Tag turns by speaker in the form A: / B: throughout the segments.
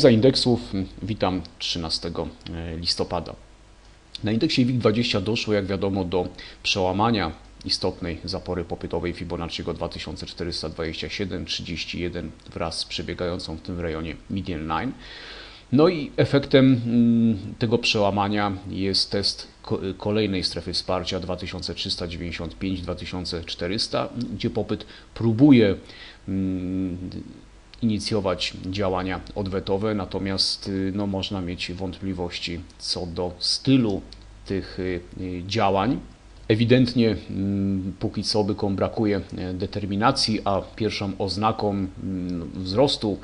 A: Za indeksów witam 13 listopada. Na indeksie WIG20 doszło, jak wiadomo, do przełamania istotnej zapory popytowej Fibonacciego 2427-31 wraz z przebiegającą w tym rejonie median line. No i efektem mm, tego przełamania jest test kolejnej strefy wsparcia 2395-2400, gdzie popyt próbuje mm, inicjować działania odwetowe, natomiast y, no, można mieć wątpliwości co do stylu tych y, działań. Ewidentnie mm, póki co bykom brakuje e, determinacji, a pierwszą oznaką mm, wzrostu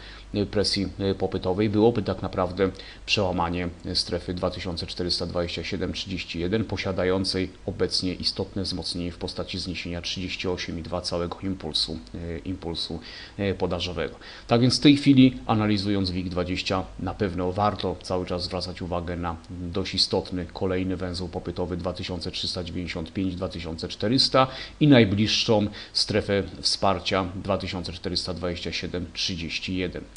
A: presji e, popytowej byłoby tak naprawdę przełamanie strefy 2427-31 posiadającej obecnie istotne wzmocnienie w postaci zniesienia 38,2 całego impulsu, impulsu podażowego. Tak więc w tej chwili analizując WIG20 na pewno warto cały czas zwracać uwagę na dość istotny kolejny węzeł popytowy 2395 2400 i najbliższą strefę wsparcia 2427-31.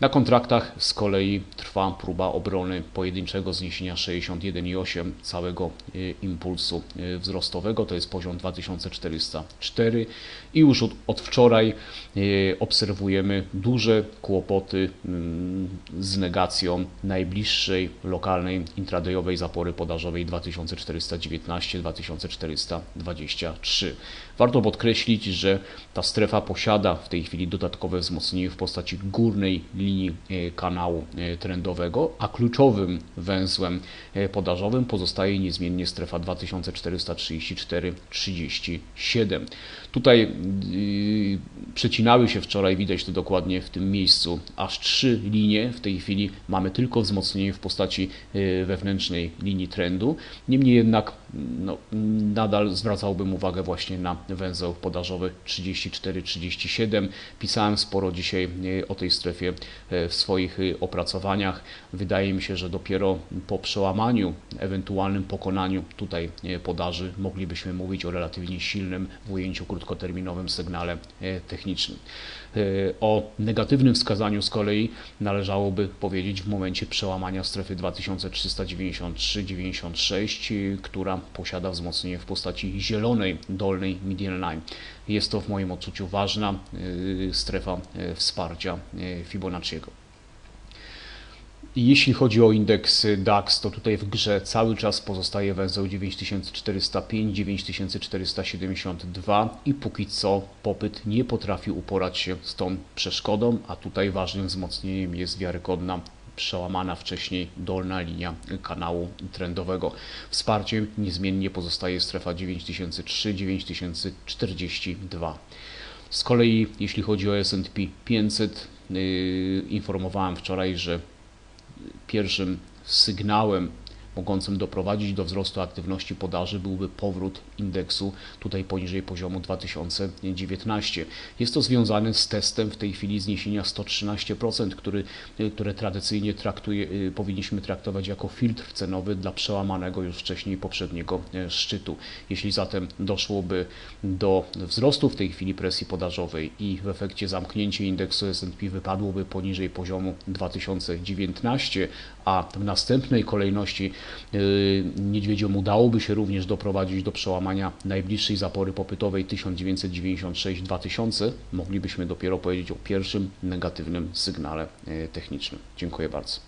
A: Na kontraktach z kolei trwa próba obrony pojedynczego zniesienia 61,8 całego y, impulsu y, wzrostowego, to jest poziom 2404 i już od, od wczoraj y, obserwujemy duże kłopoty mm, z negacją najbliższej lokalnej intradayowej zapory podażowej 2419-2423. Warto podkreślić, że ta strefa posiada w tej chwili dodatkowe wzmocnienie w postaci górnej linii e, kanału e, trendowego, a kluczowym węzłem e, podażowym pozostaje niezmiennie strefa 2434-37. Tutaj przecinały się wczoraj, widać to dokładnie w tym miejscu, aż trzy linie. W tej chwili mamy tylko wzmocnienie w postaci wewnętrznej linii trendu. Niemniej jednak no, nadal zwracałbym uwagę właśnie na węzeł podażowy 34-37. Pisałem sporo dzisiaj yy, o tej strefie w swoich opracowaniach. Wydaje mi się, że dopiero po przełamaniu, ewentualnym pokonaniu tutaj podaży moglibyśmy mówić o relatywnie silnym w ujęciu krótkoterminowym sygnale e, technicznym. E, o negatywnym wskazaniu z kolei należałoby powiedzieć w momencie przełamania strefy 2393-96, e, która posiada wzmocnienie w postaci zielonej dolnej median line. Jest to w moim odczuciu ważna strefa wsparcia Fibonacciego. Jeśli chodzi o indeks DAX, to tutaj w grze cały czas pozostaje węzeł 9405, 9472 i póki co popyt nie potrafi uporać się z tą przeszkodą, a tutaj ważnym wzmocnieniem jest wiarygodna przełamana wcześniej dolna linia kanału trendowego. Wsparciem niezmiennie pozostaje strefa 9003-9042. Z kolei jeśli chodzi o S&P 500, yy, informowałem wczoraj, że pierwszym sygnałem mogącym doprowadzić do wzrostu aktywności podaży byłby powrót indeksu tutaj poniżej poziomu 2019. Jest to związane z testem w tej chwili zniesienia 113%, który, które tradycyjnie traktuje, y, powinniśmy traktować jako filtr cenowy dla przełamanego już wcześniej poprzedniego e, szczytu. Jeśli zatem doszłoby do wzrostu w tej chwili presji podażowej i w efekcie zamknięcie indeksu S&P wypadłoby poniżej poziomu 2019, a w następnej kolejności niedźwiedziom udałoby się również doprowadzić do przełamania najbliższej zapory popytowej 1996-2000, moglibyśmy dopiero powiedzieć o pierwszym negatywnym sygnale yy, technicznym. Dziękuję bardzo.